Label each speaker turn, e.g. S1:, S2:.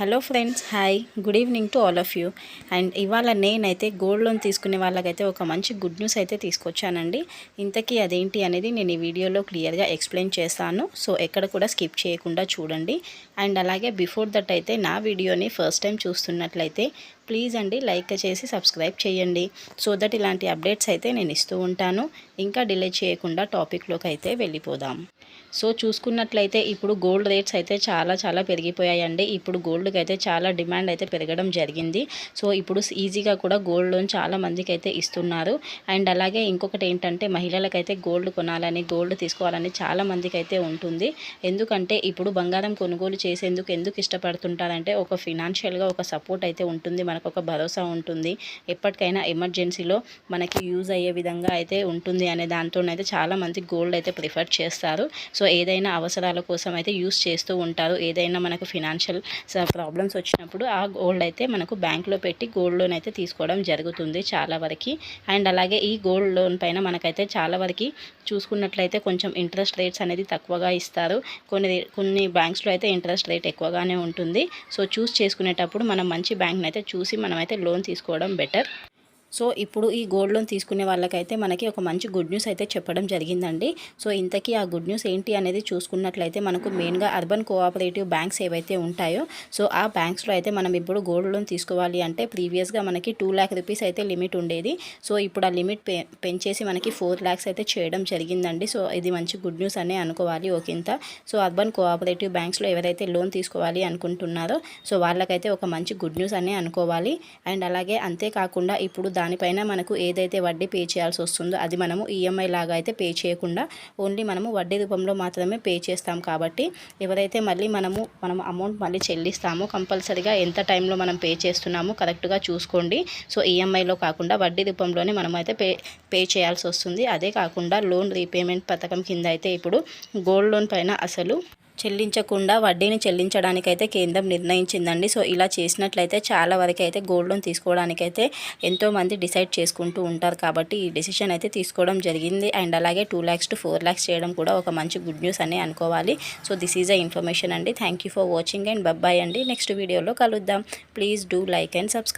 S1: Hello friends hi. Good evening to all of you. And ఇవాళ నేనైతే gold loan తీసుకునే వాళ్ళకైతే ఒక మంచి గుడ్ న్యూస్ అయితే తీసుకొచ్చానండి. ఇంతకీ అదేంటి అనేది నేను ఈ వీడియోలో క్లియర్గా ఎక్స్ప్లెయిన్ చేస్తాను. సో ఎక్కడ కూడా స్కిప్ చేయకుండా చూడండి. అండ్ అలాగే బిఫోర్ దట్ అయితే నా వీడియోని ఫస్ట్ టైం చూస్తున్నట్లయితే ప్లీజ్ అండి లైక్ చేసి సబ్స్క్రైబ్ చేయండి. సో దట్ ఇలాంటి అప్డేట్స్ అయితే నేను ఇస్తూ ఉంటాను. ఇంకా డిలే చేయకుండా టాపిక్లోకి అయితే వెళ్ళిపోదాం. సో చూసుకున్నట్లయితే ఇప్పుడు గోల్డ్ రేట్స్ అయితే చాలా చాలా పెరిగిపోయాయండి. ఇప్పుడు గోల్డ్కి అయితే చాలా డిమాండ్ అయితే పెరగడం జరిగింది. సో ఇప్పుడు ఈజీగా కూడా గోల్డ్ లోన్ చాలా మందికి అయితే ఇస్తున్నారు. అండ్ అలాగే ఇంకొకటి ఏంటంటే మహిళలకైతే గోల్డ్ కొనాలని గోల్డ్ తీసుకోవాలని చాలా మందికి అయితే ఉంటుంది. ఎందుకంటే ఇప్పుడు బంగారం కొనుగోలు చేసేందుకు ఎందుకు ఇష్టపడుతుంటారంటే ఒక ఫినాన్షియల్గా ఒక సపోర్ట్ అయితే ఉంటుంది. మనకు ఒక భరోసా ఉంటుంది. ఎప్పటికైనా ఎమర్జెన్సీలో మనకి యూజ్ అయ్యే విధంగా అయితే ఉంటుంది అనే దాంతోనైతే చాలామంది గోల్డ్ అయితే ప్రిఫర్ చేస్తారు. సో ఏదైనా అవసరాల కోసం అయితే యూస్ చేస్తూ ఉంటారు. ఏదైనా మనకు ఫినాన్షియల్ ప్రాబ్లమ్స్ వచ్చినప్పుడు ఆ గోల్డ్ అయితే మనకు బ్యాంక్లో పెట్టి గోల్డ్ లోన్ అయితే తీసుకోవడం జరుగుతుంది చాలా వరకు. అండ్ అలాగే ఈ గోల్డ్ లోన్ పైన మనకైతే చాలా వరకు చూసుకున్నట్లయితే కొంచెం ఇంట్రెస్ట్ రేట్స్ అనేది తక్కువగా ఇస్తారు. కొన్ని కొన్ని బ్యాంక్స్లో అయితే ఇంట్రెస్ట్ రేట్ ఎక్కువగానే ఉంటుంది. సో చూస్ చేసుకునేటప్పుడు మనం మంచి బ్యాంక్ని అయితే చూసి మనమైతే లోన్ తీసుకోవడం బెటర్ సో ఇప్పుడు ఈ గోల్డ్ లోన్ తీసుకునే వాళ్ళకైతే మనకి ఒక మంచి గుడ్ న్యూస్ అయితే చెప్పడం జరిగిందండి. సో ఇంతకీ ఆ గుడ్ న్యూస్ ఏంటి అనేది చూసుకున్నట్లయితే మనకు మెయిన్గా అర్బన్ కోఆపరేటివ్ బ్యాంక్స్ ఏవైతే ఉంటాయో సో ఆ బ్యాంక్స్లో అయితే మనం ఇప్పుడు గోల్డ్ లోన్ తీసుకోవాలి అంటే ప్రీవియస్గా మనకి టూ ల్యాక్ రూపీస్ అయితే లిమిట్ ఉండేది. సో ఇప్పుడు ఆ లిమిట్ పెంచేసి మనకి ఫోర్ ల్యాక్స్ అయితే చేయడం జరిగిందండి. సో ఇది మంచి గుడ్ న్యూస్ అనే అనుకోవాలి ఒకంత. సో అర్బన్ కోఆపరేటివ్ బ్యాంక్స్లో ఎవరైతే లోన్ తీసుకోవాలి అనుకుంటున్నారో సో వాళ్ళకైతే ఒక మంచి గుడ్ న్యూస్ అనే అనుకోవాలి. అండ్ అలాగే అంతేకాకుండా ఇప్పుడు దానిపైన మనకు ఏదైతే వడ్డీ పే చేయాల్సి వస్తుందో అది మనము ఈఎంఐ లాగా అయితే పే చేయకుండా ఓన్లీ మనము వడ్డీ రూపంలో మాత్రమే పే చేస్తాం కాబట్టి ఎవరైతే మళ్ళీ మనము మనం అమౌంట్ మళ్ళీ చెల్లిస్తామో కంపల్సరీగా ఎంత టైంలో మనం పే చేస్తున్నామో కరెక్ట్గా చూసుకోండి. సో ఈఎంఐలో కాకుండా వడ్డీ రూపంలోనే మనం అయితే పే పే చేయాల్సి వస్తుంది. అదే కాకుండా లోన్ రీపేమెంట్ పథకం కింద అయితే ఇప్పుడు గోల్డ్ లోన్ పైన అసలు చెల్లించకుండా వడ్డీని చెల్లించడానికైతే కేంద్రం నిర్ణయించిందండి. సో ఇలా చేసినట్లయితే చాలా వరకు అయితే గోల్డ్ లోన్ తీసుకోవడానికైతే ఎంతోమంది డిసైడ్ చేసుకుంటూ ఉంటారు కాబట్టి ఈ డెసిషన్ అయితే తీసుకోవడం జరిగింది. అండ్ అలాగే two lakhs to four lakhs చేయడం కూడా ఒక మంచి గుడ్ న్యూస్ అని అనుకోవాలి. So this is a information అండి. Thank for watching and bye bye అండి. నెక్స్ట్ వీడియోలో కలుద్దాం. Please do like and subscribe.